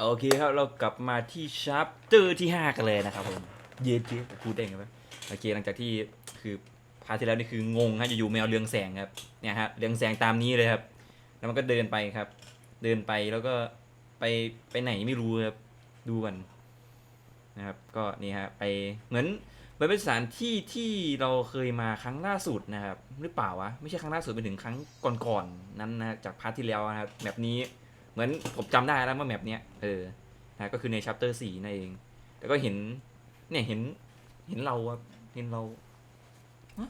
โอเคครับเรากลับมาที่ชัปเตอร์ที่ 5 กันเลยนะครับผมเย็ดเย็ดพูดได้ไงวะโอเคหลังจากที่คือพาร์ทที่แล้วนี่คืองงฮะอยู่ๆแมวเรืองแสงครับเนี่ยฮะเรืองแสงตามนี้เลยครับ แล้วมันก็เดินไปครับ เดินไปแล้วก็ไปไปไหนไม่รู้ครับดูกันนะครับก็นี่ฮะไปเหมือนเหมือนเป็นสถานที่ที่เราเคยมาครั้งล่าสุดนะครับ หรือเปล่าวะไม่ใช่ครั้งล่าสุดไปถึงครั้งก่อนๆนั้นนะจากพาร์ทที่แล้วนะครับแบบนี้ เหมือนผมจำได้แล้วว่าแมปเนี้ยเออนะก็คือในชัปเตอร์สี่นั่นเองแต่ก็เห็น เนี่ยเห็น เห็นเราอะเห็นเราฮะ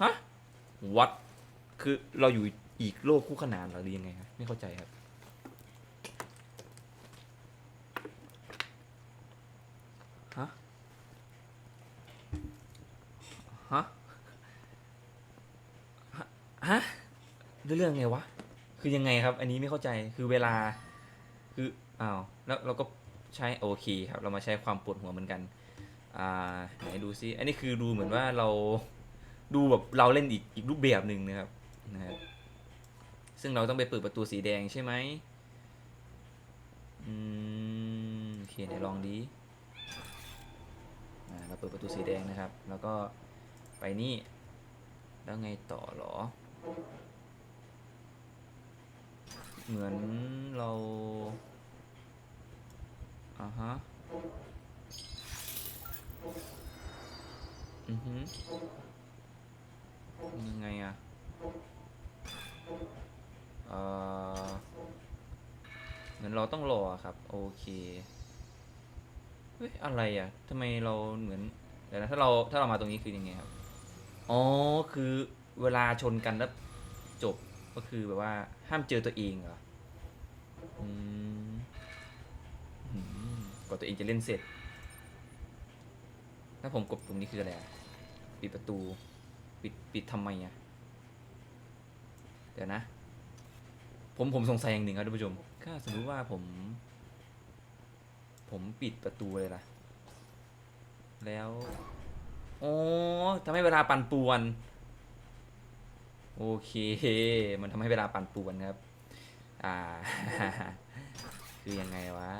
ฮะวัดคือเราอยู่อีกโลกคู่ขนานเรอหรือยังไงครับไม่เข้าใจครับฮะฮะฮะเรื่องไงวะ คือยังไงครับ อันนี้ไม่เข้าใจคือเวลา คืออ้าวแล้วเราก็ใช้โอเคครับ เรามาใช้ความปวดหัวเหมือนกันอ่าไหนดูซิอันนี้คือดูเหมือนว่าเราดูแบบเราเล่นอีกอีกรูปแบบหนึ่งนะครับนะครับซึ่งเราต้องไปเปิดประตูสีแดงใช่ไหมอืมโอเคไหนลองดีอ่าเราเปิดประตูสีแดงนะครับ แล้วก็ไปนี่แล้วไงต่อหรอ เหมือนเราอ่าฮะอือฮึยังไงอะเอ่อเหมือนเราต้องรอครับ โอเคเฮ้ยอะไรอะทำไมเราเหมือนเดี๋ยวนะถ้าเราถ้าเรามาตรงนี้คือยังไงครับอ๋อคือเวลาชนกันแล้วจบก็คือแบบว่าห้ามเจอตัวเองเหรอ อืมอืมกว่าตัวเองจะเล่นเสร็จ ถ้าผมกดปุ่มนี้คืออะไรอะปิดประตู ปิดปิดทำไมอะเดี๋ยวนะ ผมผมสงสัยอย่างหนึ่งครับท่านผู้ชมถ้าสมมติว่าผม ผมปิดประตูเลยล่ะ แล้วอ๋อทำให้เวลาปั่นป่วน โอเค มันทำให้เวลาปั่นป่วนครับ อ่า คือยังไงวะ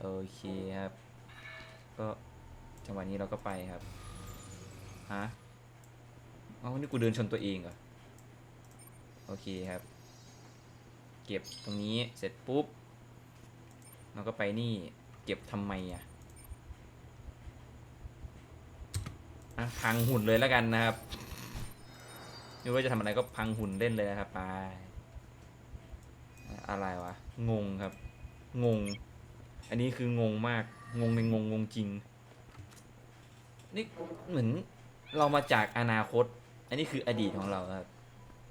โอเคครับ ก็จังหวะนี้เราก็ไปครับ ฮะเอ้านี่กูเดินชนตัวเองเหรอ โอเคครับ เก็บตรงนี้เสร็จปุ๊บ เราก็ไปนี่ เก็บทำไมอะอะพังหุ่นเลยแล้วกันนะครับ ไม่ว่าจะทำอะไรก็พังหุ่นเล่นเลยนะครับไป อะไรวะ งงครับ งง อันนี้คืองงมาก งงในงงงงจริง นี่เหมือนเรามาจากอนาคต อันนี้คืออดีตของเราครับ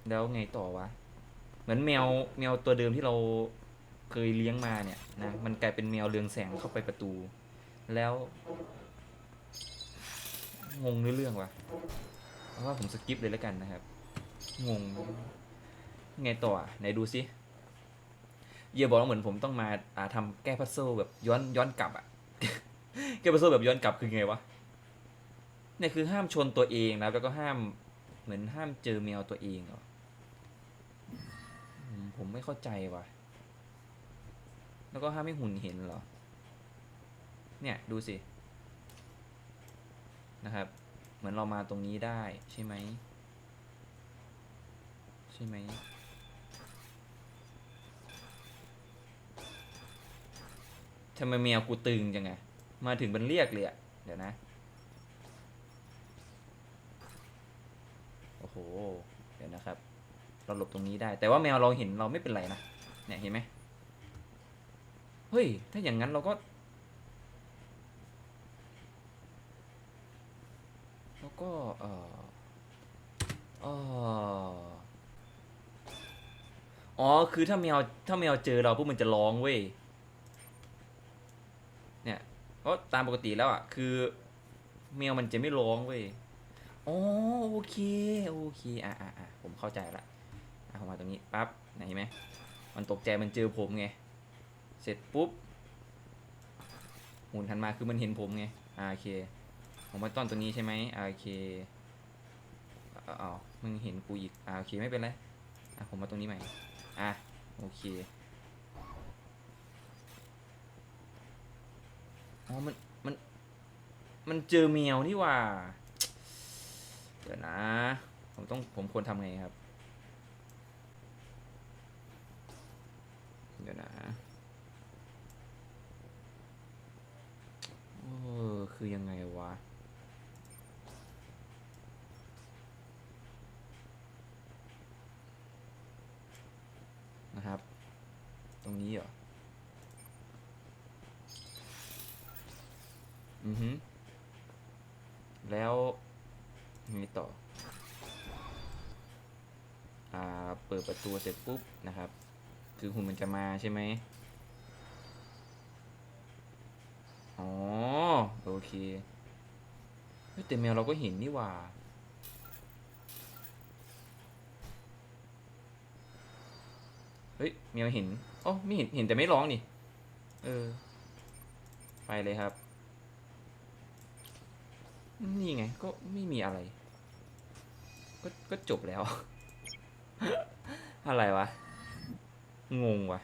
แล้วไงต่อวะ เหมือนแมวแมวตัวเดิมที่เราเคยเลี้ยงมาเนี่ยนะ มันกลายเป็นแมวเรืองแสงเข้าไปประตู แล้ว งงเรื่องวะเพราะว่าผมสกิปเลยแล้วกันนะครับ งง ไงต่ออะไหนดูซิ เยียบอกว่าเหมือนผมต้องมาอ่าทำแก้พัซโซแบบย้อนย้อนกลับอะแก้พัซโซแบบย้อนกลับคือไงวะเนี่ยคือห้ามชนตัวเองนะแล้วก็ห้ามเหมือนห้ามเจอแมวตัวเองเหรอผมไม่เข้าใจว่ะ แล้วก็ห้ามให้หุ่นเห็นเหรอ เนี่ยดูสิ นะครับ เหมือนเรามาตรงนี้ได้ใช่ไหม ใช่ไหม ทำไมแมวกูตึงจังไง มาถึงมันเรียกเลยอะเดี๋ยวนะ โอ้โห เดี๋ยวนะครับ เราหลบตรงนี้ได้ แต่ว่าแมวเราเห็นเราไม่เป็นไรนะ เนี่ยเห็นไหมเฮ้ย ถ้าอย่างนั้นเราก็ แล้วก็ เออเอออ๋อ คือถ้าแมวถ้าแมวเจอเราปุ๊บมันจะร้องเว้ย เพราะตามปกติแล้วอะ คือแมวมันจะไม่ร้องเว้ยอ๋อโอเค โอเค อะอะอะผมเข้าใจละอะผมมาตรงนี้ปั๊บไหนเห็นไหม มันตกใจมันเจอผมไง เสร็จปุ๊บหมุนทันมาคือมันเห็นผมไงอ่าโอเค ผมมาต้อนตัวนี้ใช่ไหมอ่าโอเคอาเอมึงเห็นกูอีกอ่าโอเคไม่เป็นไรอะผมมาตรงนี้ใหม่อะโอเค อ๋อ มัน มัน มันเจอแมวนี่ว่า เดี๋ยวนะ ผมต้อง ผมควรทำไงครับ เดี๋ยวนะเออคือยังไงวะนะครับ ตรงนี้เหรอ อือฮึแล้วยังไงต่อ อ่า เปิดประตูเสร็จปุ๊บนะครับ คือหุ่นมันจะมาใช่ไหมอ๋อ โอเคแต่แมวเราก็เห็นนี่ว่า เฮ้ยแมวเห็นอ๋อไม่เห็น เห็นแต่ไม่ร้องนี่ เออ ไปเลยครับ นี่ไง ก็ไม่มีอะไร ก็ก็จบแล้ว อะไรวะ งงวะ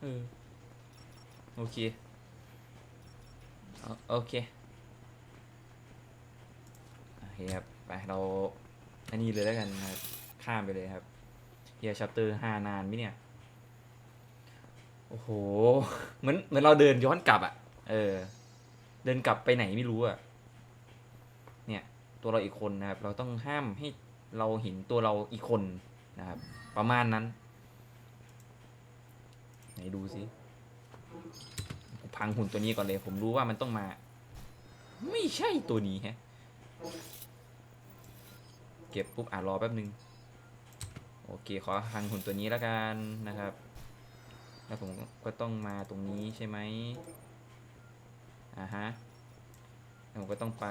เออโอเคโอเคโอเคครับไปเราอันนี้เลยแล้วกันนะครับข้ามไปเลยครับเฮียชัปเตอร์ห้านานไหมเนี่ย โอ้โห เหมือนเหมือนเราเดินย้อนกลับอะ่ะ เออ เดินกลับไปไหนไม่รู้อะ่ะเนี่ย ตัวเราอีกคนนะครับ เราต้องห้ามให้เราเห็นตัวเราอีกคนนะครับ ประมาณนั้น ไหนดูสิพังหุ่นตัวนี้ก่อนเลย ผมรู้ว่ามันต้องมา ไม่ใช่ตัวนี้ฮะ เก็บปุ๊บอะรอแป๊บนึง โอเค ขอพังหุ่นตัวนี้แล้วกันนะครับ แล้วผมก็ต้องมาตรงนี้ใช่ไหม อ่าฮะผมก็ต้องไป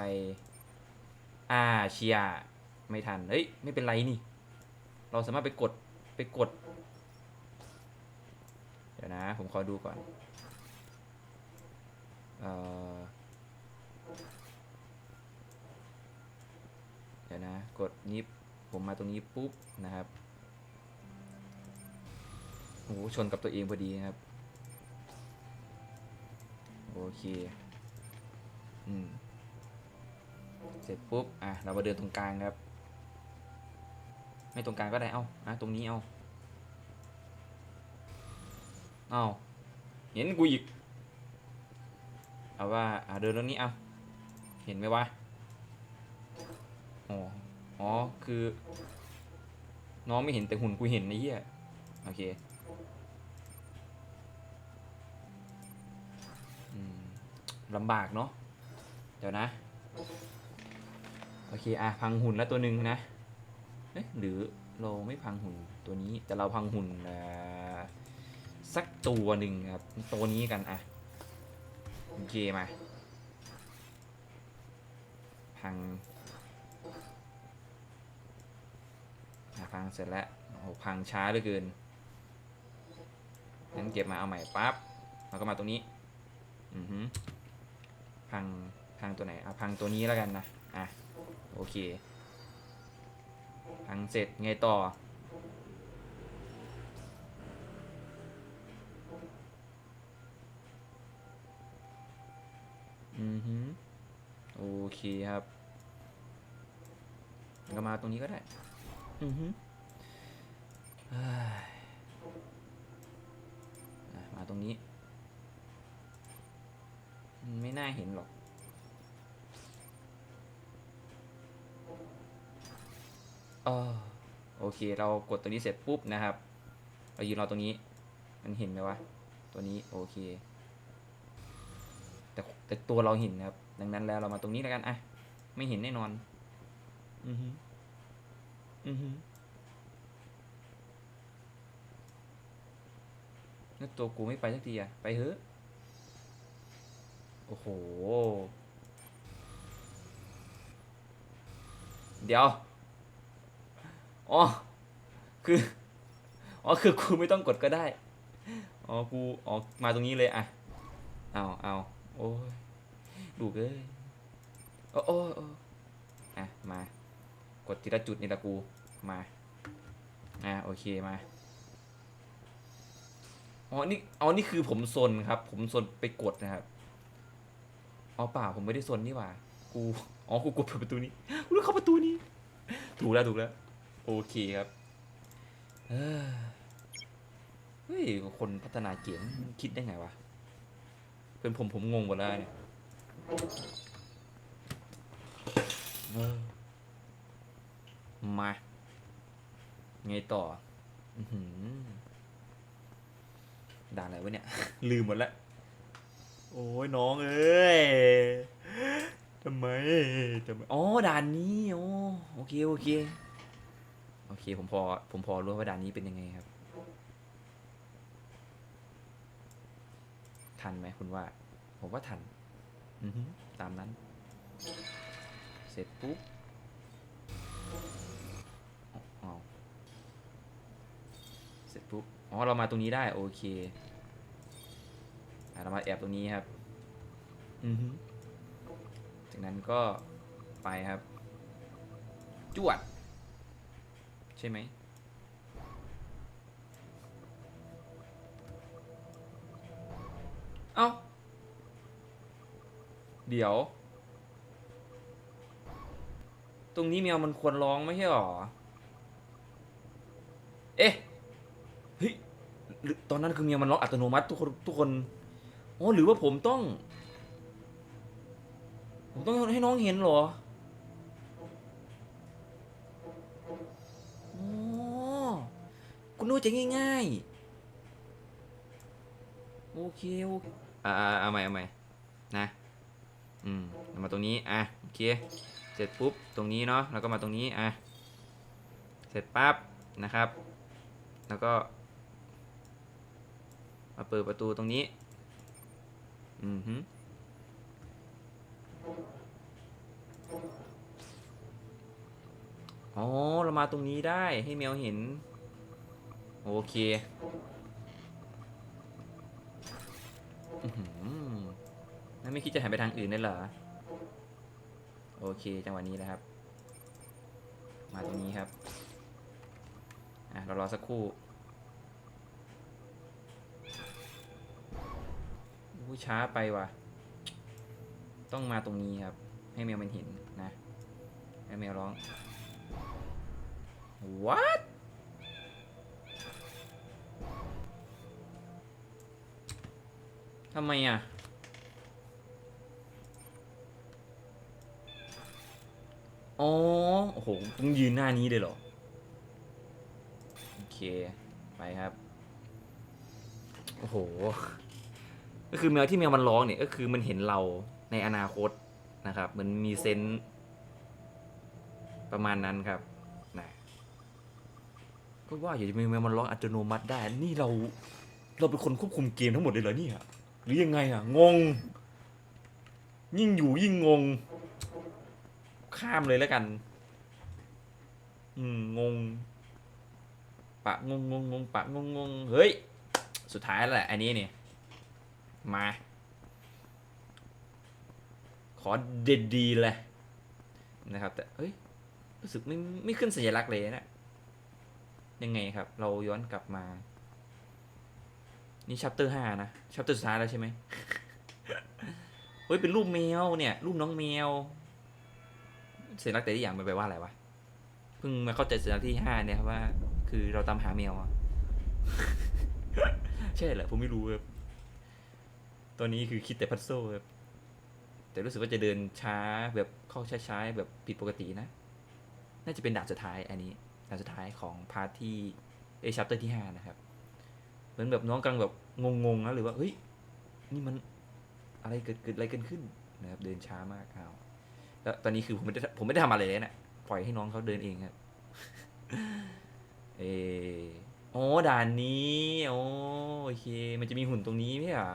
อ่าเชียไม่ทัน เฮ้ย ไม่เป็นไรนี่ เราสามารถไปกดไปกด เดี๋ยวนะ ผมขอดูก่อนเออเดี๋ยวนะ กดนี้ผมมาตรงนี้ปุ๊บนะครับโอ้โหชนกับตัวเองพอดีครับ โอเค เสร็จปุ๊บ อะ เรามาเดินตรงกลางครับ ไม่ตรงกลางก็ได้ เอ้าอะ ตรงนี้ เอาเอ้าเห็นกูอีก เอาว่า อะ เดินตรงนี้ เอาเห็นไหมวะ อ๋อ อ๋อ คือ น้องไม่เห็นแต่หุ่นกูเห็นไอ้เหี้ย โอเคอลำบากเนาะ ดี๋ยวนะ โอเคอะพังหุ่นแล้วตัวหนึ่งนะเอ๊ะหรือเราไม่พังหุ่นตัวนี้ แต่เราพังหุ่นอ่าสักตัวหนึ่งครับ ตัวนี้กันอะโอเคมา พังอะพังเสร็จแล้วโอ้โหพังช้าเหลือเกินงั้นเก็บมาเอาใหม่ปั๊บแล้วก็มาตรงนี้ อือฮึพัง พังตัวไหนอะพังตัวนี้แล้วกันนะอะโอเคพังเสร็จไงต่อ อือฮึโอเคครับก็มาตรงนี้ก็ได้ อือฮึเฮ้ยมาตรงนี้ ไม่น่าเห็นหรอก เออโอเค เรากดตัวนี้เสร็จปุ๊บนะครับ เรายืนรอตรงนี้ มันเห็นไหมวะ ตัวนี้โอเค แต่แต่ตัวเราเห็นนะครับ ดังนั้นแล้วเรามาตรงนี้แล้วกัน อะ ไม่เห็นแน่นอน อือฮึอือฮึแล้วตัวกูไม่ไปสักทีอะไปเถอะ โอ้โห เดี๋ยว อ๋อ คือ อ๋อ คือกูไม่ต้องกดก็ได้ อ๋อ กู อ๋อ มาตรงนี้เลยอะ เอาเอาโอ้ยดูเอ้ยโอ้โอ้โอ้อะ มา กดทีละจุดนี่ละกู มา อะ โอเค มา อ๋อ นี่ อ๋อ นี่คือผมซนครับ ผมซนไปกดนะครับอ๋อเปล่าผมไม่ได้ซนนี่หว่า กู อ๋อ กูกดเปิดประตูนี้กูเข้าประตูนี้ ถูกแล้ว ถูกแล้ว โอเคครับเฮ้ย คนพัฒนาเกมคิดได้ไงวะ เป็นผมผมงงหมดแล้วเนี่ยมา ไงต่อด่านอะไรวะเนี่ย ลืมหมดแล้ว โอ้ยน้องเอ้ยทำไมทำไม อ๋อ ด่านนี้ โอ้โอเค โอเค อเคผมพอผมพอรู้ว่าด่านนี้เป็นยังไงครับ ทันไหมคุณว่า ผมว่าทันอือฮึตามนั้น เสร็จปุ๊บอ๋อเสร็จปุ๊บอ๋อเรามาตรงนี้ได้โอเคอเรามาแอบตรงนี้ครับอือฮึจากนั้นก็ไปครับ จวด ใช่ไหมเอ้า เดี๋ยว ตรงนี้แมวมันควรร้องไม่ใช่หรอ เอ๊ะ เฮ้ย ตอนนั้นคือเมียมันร้องอัตโนมัติทุกคนทุกคน อ๋อ หรือว่าผมต้อง ผมต้องให้น้องเห็นเหรอ คุณนึกว่าจะง่ายๆ โอเคโอเคอ่าอ่าเอาใหม่เอาใหม่นะ อืมามาตรงนี้อะโอเค เสร็จปุ๊บตรงนี้เนาะแล้วก็มาตรงนี้อะเสร็จปั๊บนะครับ แล้วก็ มาเปิดประตูตรงนี้ อือฮึอ๋อเรามาตรงนี้ได้ให้แมวเห็น โอเคอื้อหือแล้วไม่คิดจะหันไปทางอื่นได้เหรอ โอเค จังหวะนี้นะครับ มาตรงนี้ครับ อะ เรารอสักครู่อู้ช้าไปว่ะ ต้องมาตรงนี้ครับ ให้แมวมันเห็นนะ ให้แมวร้อง what ทำไมอะ อ๋อ โอ้โห ต้องยืนหน้านี้เลยเหรอ โอเค ไปครับ โอ้โห ก็คือแมวที่แมวมันร้องเนี่ย ก็คือมันเห็นเราในอนาคตนะครับมือนมีเซนส์ประมาณนั้นครับนะก็ว่าอย่าจะมีแมวมันร้องอัตโนมัติได้ นี่เรา เราเป็นคนควบคุมเกมทั้งหมดเลยเหรอเนี่ย หรือยังไงอะ งง ยิ่งอยู่ยิ่งงง ข้ามเลยแล้วกัน อืม งง ปะงงงงงงปะงงงงเฮ้ย สุดท้ายแล้วแหละอันนี้เนี่ย มา ขอเด็ดดีเลยนะครับ แต่เฮ้ย รู้สึกไม่ไม่ขึ้นสัญลักษณ์เลยนะยังไงครับ เราย้อนกลับมา นี่ชัปเตอร์ห้านะชัปเตอร์สุดท้ายแล้วใช่ไหมเฮ้ยเป็นรูปแมวเนี่ยรูปน้องแมวเสัญลักษณ์แต่ละอย่างมันแปลว่าอะไรวะเพิ่งมาเข้าใจเสัญลักษณ์ที่ห้าเนี่ยครับว่า คือเราตามหาแมวอะใช่เหรอผมไม่รู้ครับตอนนี้คือคิดแต่พัซโซ่ครับแต่รู้สึกว่าจะเดินช้าแบบเข้าช้าๆแบบผิดปกตินะ น่าจะเป็นด่านสุดท้ายอันนี้ด่านสุดท้ายของพาร์ทที่เอชัปเตอร์ที่ห้านะครับ เหมือนแบบน้องกำลังแบบงงๆนะหรือว่าเฮ้ยนี่มันอะไรเกิดเกิดอะไรกันขึ้นนะครับเดินช้ามากเอาแล้วตอนนี้คือผมไม่ได้ผมไม่ได้ทำอะไรเลยนะปล่อยให้น้องเขาเดินเองครับเออโอ้ด่านนี้โอ้โอเค มันจะมีหุ่นตรงนี้ไหมอะ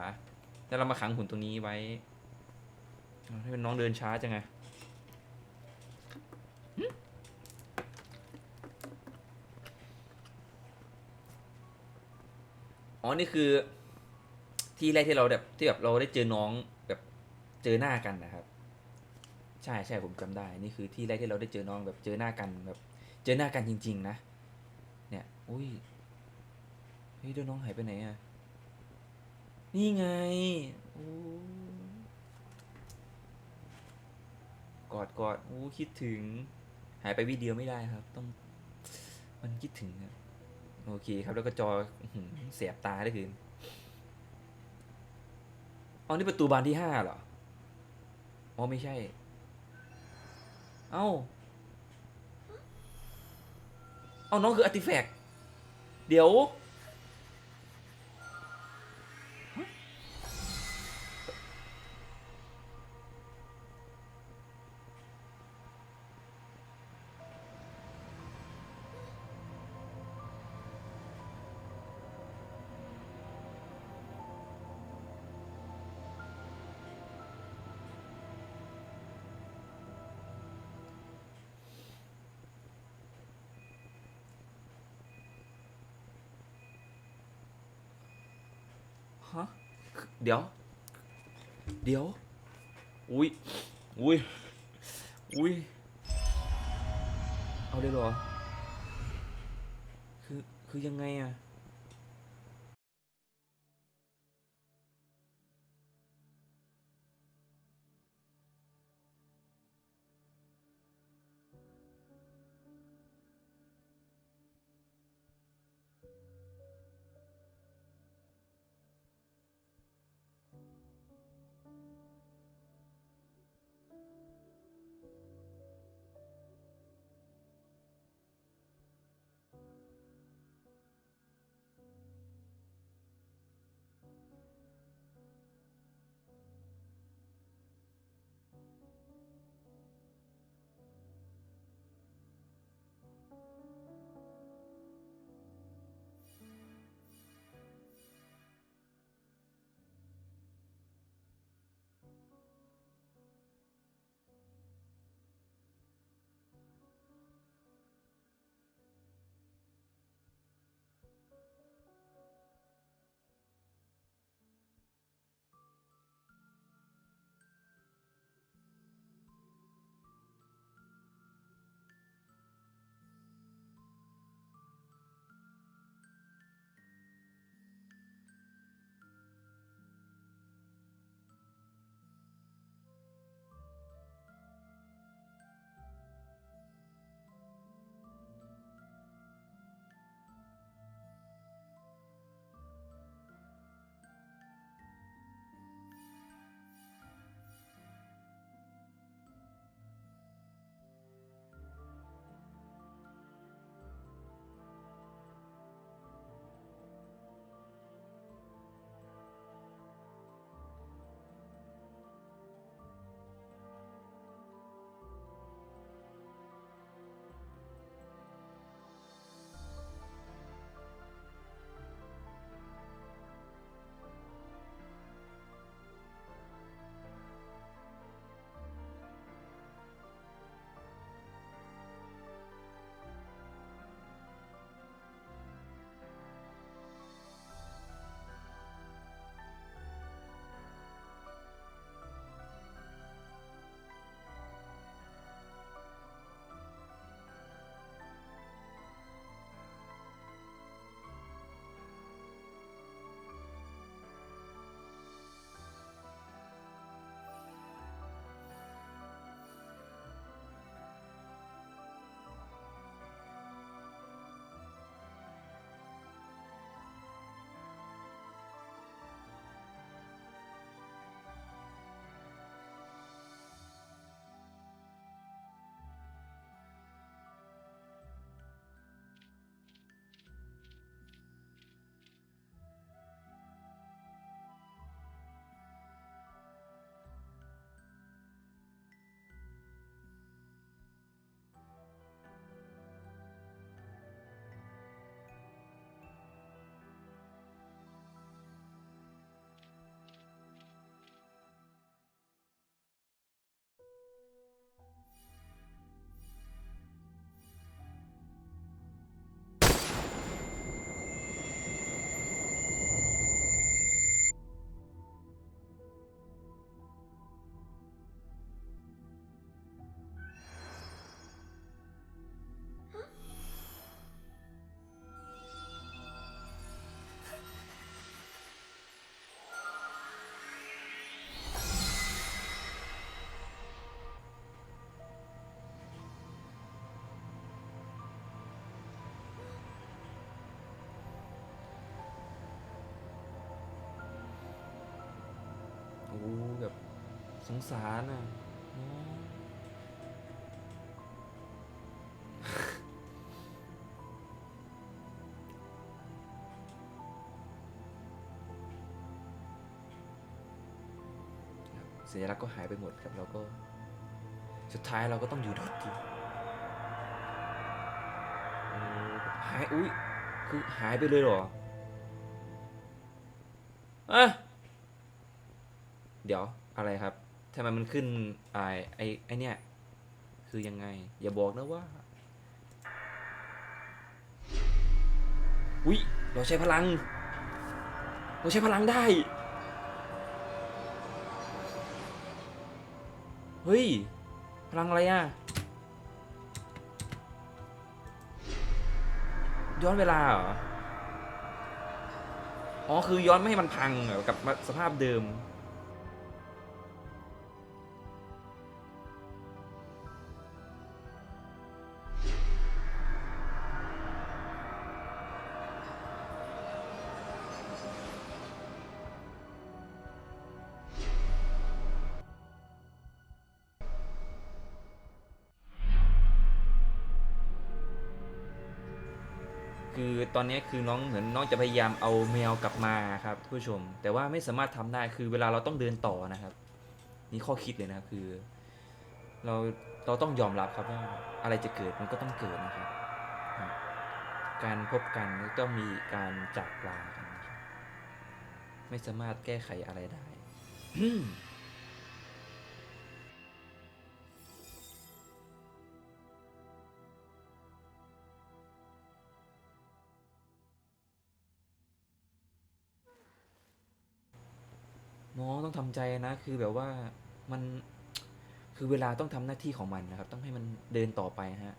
แล้วเรามาขังหุ่นตรงนี้ไว้ให้เป็นน้องเดินช้าจังไง อ๋อนี่คือ ที่แรกที่เราแบบที่แบบเราได้เจอน้องแบบเจอหน้ากันนะครับ ใช่ใช่ผมจำได้ นี่คือที่แรกที่เราได้เจอน้องแบบเจอหน้ากันแบบ เจอหน้ากันจริง ๆ นะเนี่ยอุ้ยเฮ้ยเดี๋ยวน้องหายไปไหนอะนี่ไงกอดกอดโอ้คิดถึง หายไปวิดีโอไม่ได้ครับ ต้อง มันคิดถึงครับ โอเคครับแล้วก็จอเสียบตาได้คืนอ๋อนี่ประตูบานที่ห้าเหรอ อ๋อไม่ใช่ เอ้า เอาน้องคืออาร์ติแฟกต์ เดี๋ยว ฮะเดี๋ยว เดี๋ยว อุ้ย อุ้ย อุ้ย เอาได้หรอ คือ คือยังไงอะ สงสารอะสัญลักษณ์ก็หายไปหมดครับแล้วก็สุดท้ายเราก็ต้องอยู่โดดเดี่ยวหายอุ้ยคือหายไปเลยเหรออะเดี๋ยวอะไรครับำไมมันขึ้นไอไอไอเนี่ย คือยังไง อย่าบอกนะว่า อุ้ยเราใช้พลัง เราใช้พลังได้ เฮ้ย พลังอะไรอะ ย้อนเวลาเหรอ อ๋อ คือย้อนไม่ให้มันพังกับสภาพเดิม อตอนนี้คือน้องเหมือนน้องจะพยายามเอาแมวกลับมาครับผู้ชม แต่ว่าไม่สามารถทำได้คือเวลาเราต้องเดินต่อนะครับ นี่ข้อคิดเลยนะครับคือ เราเราต้องยอมรับครับว่าอะไรจะเกิดมันก็ต้องเกิดนะครับ การพบกันก็ต้องมีการจากลากันไม่สามารถแก้ไขอะไรได้ น้องต้องทำใจนะ คือแบบว่ามันคือเวลาต้องทำหน้าที่ของมันนะครับ ต้องให้มันเดินต่อไปฮะ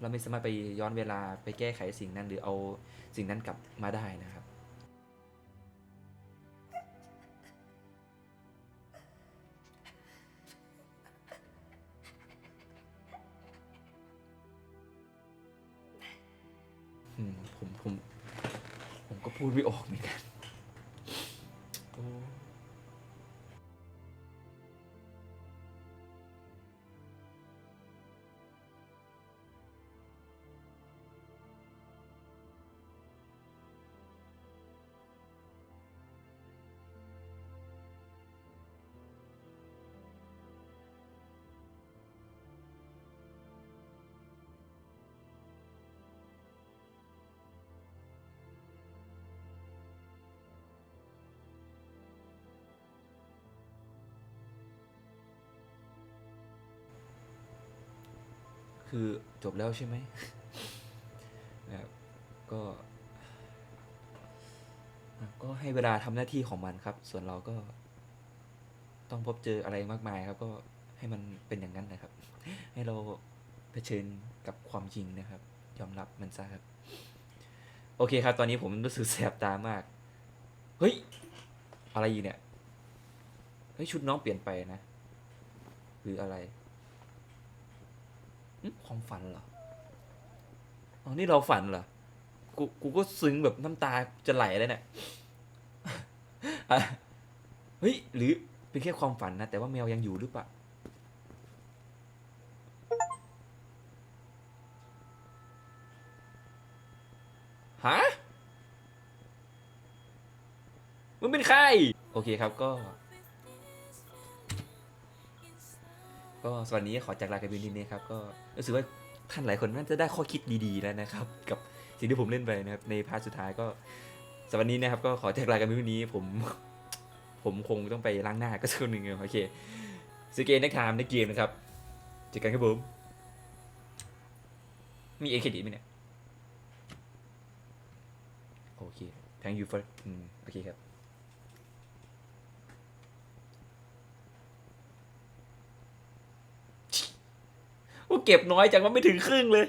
เราไม่สามารถไปย้อนเวลาไปแก้ไขสิ่งนั้น หรือเอาสิ่งนั้นกลับมาได้นะครับผมผมผมก็พูดไม่ออกเหมือนกัน คือจบแล้วใช่ไหมนะครับก็ก็ให้เวลาทำหน้าที่ของมันครับ ส่วนเราก็ ต้องพบเจออะไรมากมายครับ ก็ให้มันเป็นอย่างนั้นนะครับ ให้เราเผชิญกับความจริงนะครับ ยอมรับมันซะครับ โอเคครับ ตอนนี้ผมรู้สึกแสบตามาก เฮ้ย อะไรอีกเนี่ย เฮ้ย ชุดน้องเปลี่ยนไปนะ หรืออะไร ความฝันเหรออ๋อนี่เราฝันเหรอ กู กูก็ซึ้งแบบน้ำตาจะไหลเลยเนี่ยเฮ้ย หรือเป็นแค่ความฝันนะ แต่ว่าแมวยังอยู่หรือเปล่า ฮะ มึงเป็นใคร โอเคครับก็ ก็สวัสดีขอจากลากันเพียงเท่านี้ครับก็รู้สึกว่าท่านหลายคนน่าจะได้ข้อคิดดีๆแล้วนะครับ กับสิ่งที่ผมเล่นไปนะครับในพาร์ทสุดท้ายก็สวัสดีนะครับ ก็ขอจากลากันเพียงเท่านี้ผม ผมคงต้องไปล้างหน้าก็สักหนึ่งโอเคสเกนในไทม์ในเกมนะครับเจอกันครับผมมีเอเคดีไหมเนี่ยโอเค thank you for อืมโอเคครับ กูเก็บน้อยจังว่าไม่ถึงครึ่งเลย